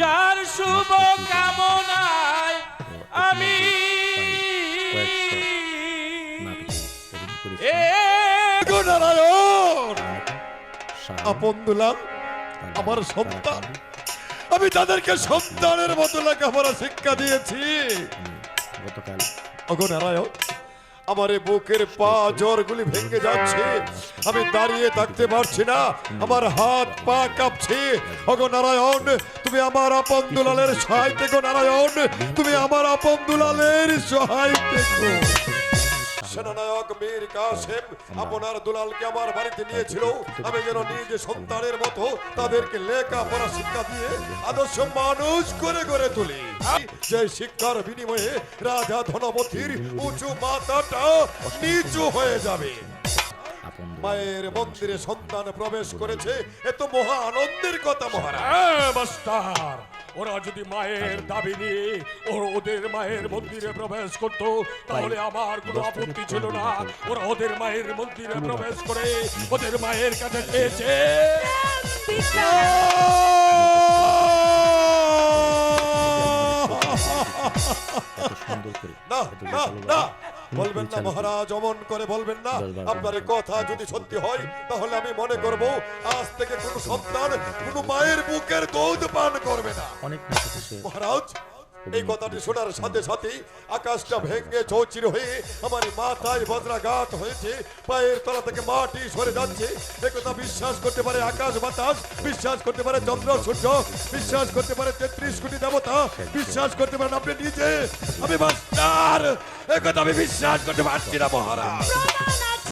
যার শুভ কামনায় আমি আপন দুলাম আমার সন্তান। আমি তাদেরকে সন্তানের মতো লেখাপড়া শিক্ষা দিয়েছি। গতকাল অগো নারায়ণ আমার বুকের পা জ্বরগুলি ভেঙে যাচ্ছে। আমি দাঁড়িয়ে থাকতে পারছি না। আমার হাত পা কাঁপছে। অগো নারায়ণ, তুমি আমার আপন দুলালের সহায় থেকো, নারায়ণ। তুমি আমার আপন দুলালের সহায় থেকো। সেনানায়ক মীর কাসেম আপনার দুলালকে আমার বাড়িতে নিয়েছিল। আমি যেন নিজে সন্তানের মতো তাদেরকে লেখাপড়া শিক্ষা দিয়ে আদর্শ মানুষ করে গড়ে তুলি। যে শিক্ষার বিনিময়ে রাজা ধনপতির উঁচু মাথাটা নিচু হয়ে যাবে। মায়ের মন্দিরে সন্তান প্রবেশ করেছে এত মহা আনন্দের কথা মহারাজ। হ্যাঁ, ওরা যদি মায়ের দাবি নিয়ে ওদের মায়ের মন্দিরে প্রবেশ করত তাহলে আমার কোনো আপত্তি ছিল না। ওরা ওদের মায়ের মন্দিরে প্রবেশ করে ওদের মায়ের কাছে চেয়েছে এত সুন্দর করে না না না। বলবেন না মহারাজ অমন করে বলবেন না। আপনার কথা যদি সত্যি হয় তাহলে আমি মনে করব আজ থেকে কোনো সন্তান কোনো মায়ের বুকের দুধ পান করবে না। অনেক মহারাজ এই কথাটি শোনার সাথে সাথে আকাশটা ভেঙে চৌচির হয়ে আমার মাথায় বজ্রাঘাত হয়েছে। পায়ের তলা থেকে মাটি সরে যাচ্ছে। এ কথা বিশ্বাস করতে পারে আকাশ বাতাস, বিশ্বাস করতে পারে চন্দ্র, সূর্য, বিশ্বাস করতে পারে তেত্রিশ কোটি দেবতা, বিশ্বাস করতে পারেন আপনি নিজে। আমি মাস্টার এ কথা আমি বিশ্বাস করতে পারছি না মহারাজ।